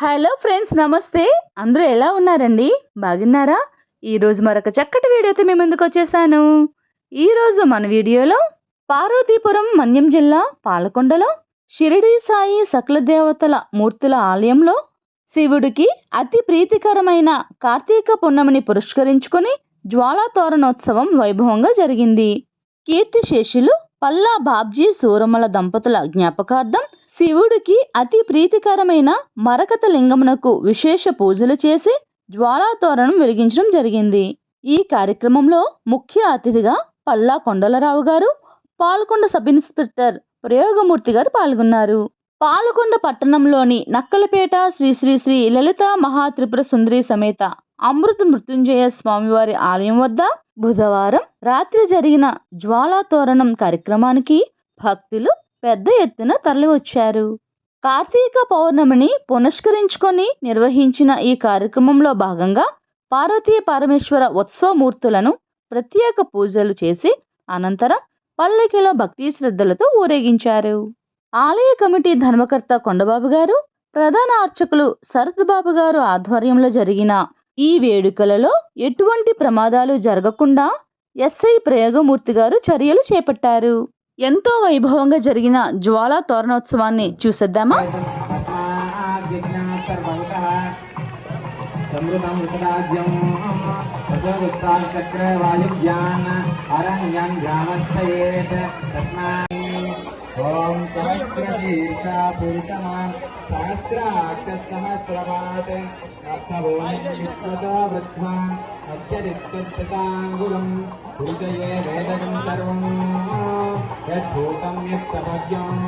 Hello friends నమస్తే. అందరూ ఎలా ఉన్నారండి? బాగున్నారా? ఈరోజు మరొక చక్కటి వీడియోతో మీ ముందుకు వచ్చేసాను. ఈరోజు మన వీడియోలో పార్వతీపురం మన్యం జిల్లా పాలకొండలో షిరిడి సాయి సకల దేవతల మూర్తుల ఆలయంలో శివుడికి అతి ప్రీతికరమైన కార్తీక పున్నమిని పురస్కరించుకొని జ్వాలా తోరణోత్సవం వైభవంగా జరిగింది. కీర్తిశేషులు పల్లా బాబ్జీ సూరమల దంపతుల జ్ఞాపకార్థం శివుడికి అతి ప్రీతికరమైన మరకత లింగమునకు విశేష పూజలు చేసి జ్వాలాతోరణం వెలిగించడం జరిగింది. ఈ కార్యక్రమంలో ముఖ్య అతిథిగా పల్లా కొండలరావు గారు పాల్కొండ సబ్ ఇన్స్పెక్టర్ ప్రయోగమూర్తి గారు పాల్గొన్నారు. పాలకొండ పట్టణంలోని నక్కలపేట శ్రీ శ్రీ శ్రీ లలిత మహాత్రిపుర సుందరి సమేత అమృత మృత్యుంజయ స్వామివారి ఆలయం వద్ద బుధవారం రాత్రి జరిగిన జ్వాలా తోరణం కార్యక్రమానికి భక్తులు పెద్ద ఎత్తున తరలివచ్చారు. కార్తీక పౌర్ణమిని పునస్కరించుకొని నిర్వహించిన ఈ కార్యక్రమంలో భాగంగా పార్వతీ పరమేశ్వర ఉత్సవమూర్తులను ప్రత్యేక పూజలు చేసి అనంతరం పల్లకిలో భక్తి శ్రద్ధలతో ఊరేగించారు. ఆలయ కమిటీ ధర్మకర్త కొండబాబు గారు ప్రధాన అర్చకులు శరత్ బాబు గారు ఆధ్వర్యంలో జరిగిన ఈ వేడుకలలో ఎటువంటి ప్రమాదాలు జరగకుండా ఎస్ఐ ప్రయోగమూర్తి గారు చర్యలు చేపట్టారు. ఎంతో వైభవంగా జరిగిన జ్వాలా తోరణోత్సవాన్ని చూసేద్దామా? సమృతమృతరాజ్యం అరణ్యం గ్రామస్థయేత్ ॐ सहस्रशीर्षा ीर्षापुरुषः सहस्राक्षसहस्रवात् अर्थ वृद्धा अक्षरित्यताङ्गुलम् पूजये वेदनम् सर्वम् यद्भूतम् यत् सज्यम्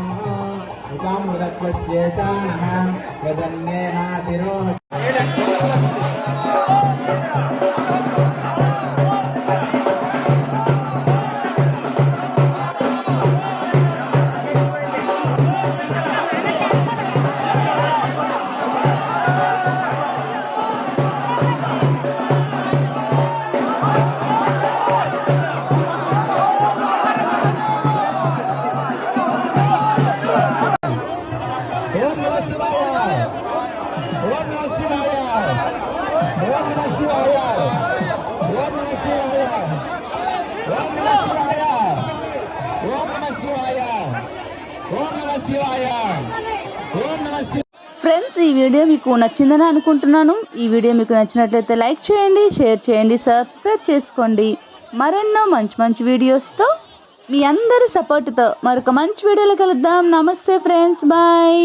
उपाम्पश्येशान् प्रदन्नेनातिरो ఫ్రెండ్స్ ఈ వీడియో మీకు నచ్చిందని అనుకుంటున్నాను. ఈ వీడియో మీకు నచ్చినట్లయితే లైక్ చేయండి షేర్ చేయండి సబ్స్క్రైబ్ చేసుకోండి. మరెన్నో మంచి మంచి వీడియోస్తో మీ అందరి సపోర్ట్తో మరొక మంచి వీడియోలో కలుద్దాం. నమస్తే ఫ్రెండ్స్ బాయ్.